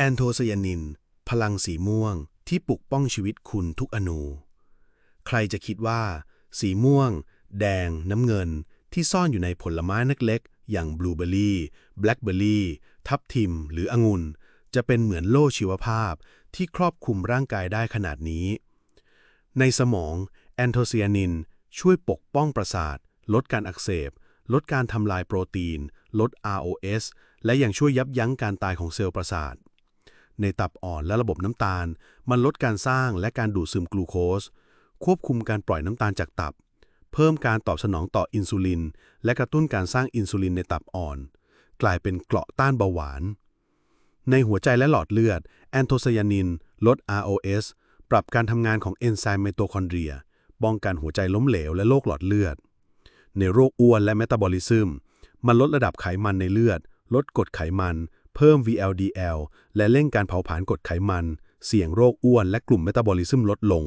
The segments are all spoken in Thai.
แอนโทไซยานิน พลังสีม่วงที่ปกป้องชีวิตคุณทุกอนู ใครจะคิดว่า สีม่วง แดง น้ำเงิน ที่ซ่อนอยู่ในผลไม้นักเล็ก อย่างบลูเบอร์รี่ แบล็คเบอร์รี่ ทับทิม หรือองุ่น จะเป็นเหมือนโล่ชีวภาพที่ครอบคลุมร่างกายได้ขนาดนี้ ในสมองแอนโทไซยานินช่วยปกป้องประสาท ลดการอักเสบ ลดการทำลายโปรตีน ลด ROS และยังช่วยยับยั้งการตายของเซลล์ประสาท ในตับอ่อนและระบบน้ำตาล มันลดการสร้างและการดูดซึมกลูโคส ควบคุมการปล่อยน้ำตาลจากตับ เพิ่มการตอบสนองต่ออินซูลิน และกระตุ้นการสร้างอินซูลินในตับอ่อน กลายเป็นเกราะต้านเบาหวาน ในหัวใจและหลอดเลือด แอนโทไซยานิน ลด ROS ปรับการทำงานของเอนไซม์ไมโตคอนเดรียป้องกันหัวใจล้มเหลวและโรคหลอดเลือด ในโรคอ้วนและเมตาบอลิซึม มันลดระดับไขมันในเลือด ลดกรดไขมัน เพิ่ม VLDL และเร่งการเผาผลาญกรดไขมัน เสี่ยงโรคอ้วนและกลุ่มเมตาบอลิซึมลดลง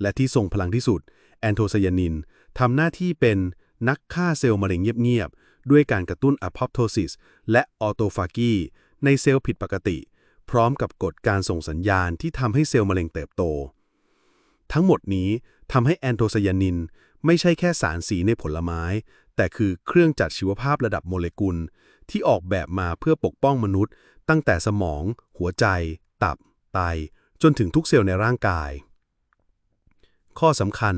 และที่ทรงพลังที่สุด แอนโทไซยานินทำหน้าที่เป็นนักฆ่าเซลล์มะเร็งเงียบๆ ด้วยการกระตุ้นอะพอปโทซิสและออโตฟากีในเซลล์ผิดปกติ พร้อมกับกฎการส่งสัญญาณที่ทำให้เซลล์มะเร็งเติบโต ทั้งหมดนี้ทำให้แอนโทไซยานินไม่ใช่แค่สารสีในผลไม้ แต่คือเครื่องจัดชีวภาพระดับโมเลกุล ที่ออกแบบมาเพื่อปกป้องมนุษย์ ตั้งแต่สมอง หัวใจ ตับ ไต จนถึงทุกเซลล์ในร่างกาย ข้อสำคัญ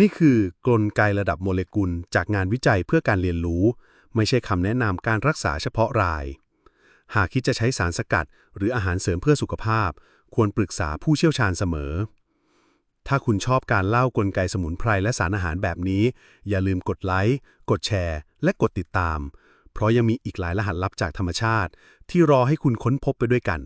นี่คือกลไกระดับโมเลกุล จากงานวิจัยเพื่อการเรียนรู้ ไม่ใช่คำแนะนำการรักษาเฉพาะราย หากคิดจะใช้สารสกัด หรืออาหารเสริมเพื่อสุขภาพ ควรปรึกษาผู้เชี่ยวชาญเสมอ ถ้าคุณชอบการเล่ากลไกสมุนไพรและสารอาหารแบบนี้ อย่าลืมกดไลค์ กดแชร์ และกดติดตาม เพราะยังมีอีกหลายรหัสลับจากธรรมชาติ ที่รอให้คุณค้นพบไปด้วยกัน